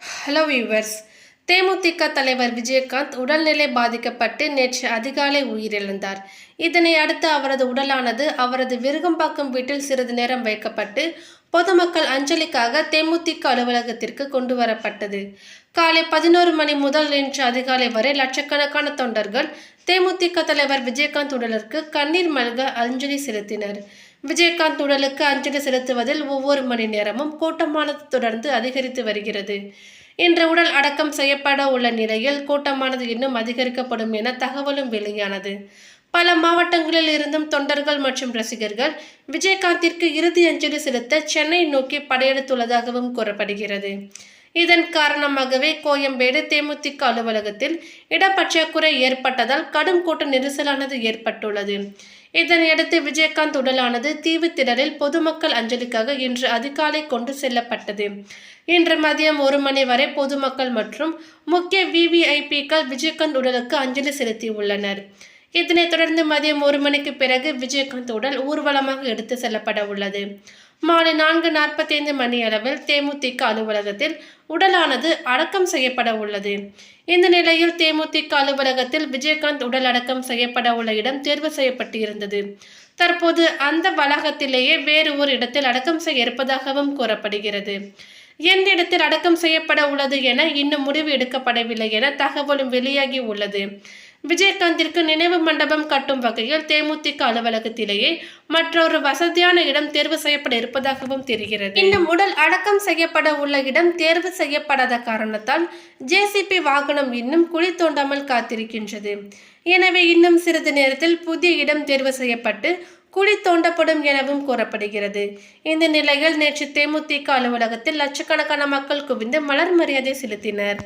Hello viewers தேமுதிக தலைவர் விஜயகாந்த் உடல்நிலை பாதிக்கப்பட்டு நேற்று அதிகாலை உயிரிழந்தார். இதனை அடுத்து அவரது உடலானது அவரது விருகம்பாக்கம் வீட்டில் சிறிது நேரம் வைக்கப்பட்டு பொதுமக்கள் அஞ்சலிக்காக தேமுதிக அலுவலகத்திற்கு கொண்டு வரப்பட்டது. காலை பதினோரு மணி முதல் இன்று அதிகாலை வரை லட்சக்கணக்கான தொண்டர்கள் தேமுதிக தலைவர் விஜயகாந்த் உடலுக்கு கண்ணீர் மல்க அஞ்சலி செலுத்தினர். விஜயகாந்த் உடலுக்கு அஞ்சலி செலுத்துவதில் ஒவ்வொரு மணி நேரமும் கூட்டமானது தொடர்ந்து அதிகரித்து வருகிறது. இன்று உடல் அடக்கம் செய்யப்பட உள்ள நிலையில் கூட்டமானது இன்னும் அதிகரிக்கப்படும் என தகவலும் வெளியானது. பல மாவட்டங்களில் இருந்தும் தொண்டர்கள் மற்றும் ரசிகர்கள் விஜயகாந்திற்கு இறுதி அஞ்சலி செலுத்த சென்னை நோக்கி படையெடுத்துள்ளதாகவும் கூறப்படுகிறது. இதன் காரணமாகவே கோயம்பேடு தேமுதிக அலுவலகத்தில் இடப்பற்றாக்குறை ஏற்பட்டதால் கடும் கூட்ட நெரிசலானது ஏற்பட்டுள்ளது. இதனையடுத்து விஜயகாந்த் உடலானது தீவுத்திடலில் பொதுமக்கள் அஞ்சலிக்காக இன்று அதிகாலை கொண்டு செல்லப்பட்டது. இன்று மதியம் ஒரு மணி வரை பொதுமக்கள் மற்றும் முக்கிய விவிஐபிக்கள் விஜயகாந்த் உடலுக்கு அஞ்சலி செலுத்தியுள்ளனர். இதனைத் தொடர்ந்து மதியம் ஒரு மணிக்கு பிறகு விஜயகாந்த் உடல் ஊர்வலமாக எடுத்து செல்லப்பட உள்ளது. மாலை நான்கு நாற்பத்தி ஐந்து மணி அளவில் தேமுதிக அலுவலகத்தில் உடலானது அடக்கம் செய்யப்பட உள்ளது. இந்த நிலையில் தேமுதிக அலுவலகத்தில் விஜயகாந்த் உடல் அடக்கம் செய்யப்பட உள்ள இடம் தேர்வு செய்யப்பட்டு இருந்தது தற்போது அந்த வளாகத்திலேயே வேறு ஒரு இடத்தில் அடக்கம் செய்ய இருப்பதாகவும் கூறப்படுகிறது. எந்த இடத்தில் அடக்கம் செய்யப்பட உள்ளது என இன்னும் முடிவு எடுக்கப்படவில்லை என தகவலும் வெளியாகி உள்ளது. விஜயகாந்திற்கு நினைவு மண்டபம் கட்டும் வகையில் தேமுதிக அலுவலகத்திலேயே மற்றொரு வசதியான இடம் தேர்வு செய்யப்பட இருப்பதாகவும் தெரிகிறது. இன்னும் உடல் அடக்கம் செய்யப்பட உள்ள இடம் தேர்வு செய்யப்படாத காரணத்தால் ஜேசிபி வாகனம் இன்னும் குழி தோண்டாமல் காத்திருக்கின்றது. எனவே இன்னும் சிறிது நேரத்தில் புதிய இடம் தேர்வு செய்யப்பட்டு குழி தோண்டப்படும் எனவும் கூறப்படுகிறது. இந்த நிலையில் நேற்று தேமுதிக அலுவலகத்தில் லட்சக்கணக்கான மக்கள் குவிந்து மலர் மரியாதை செலுத்தினர்.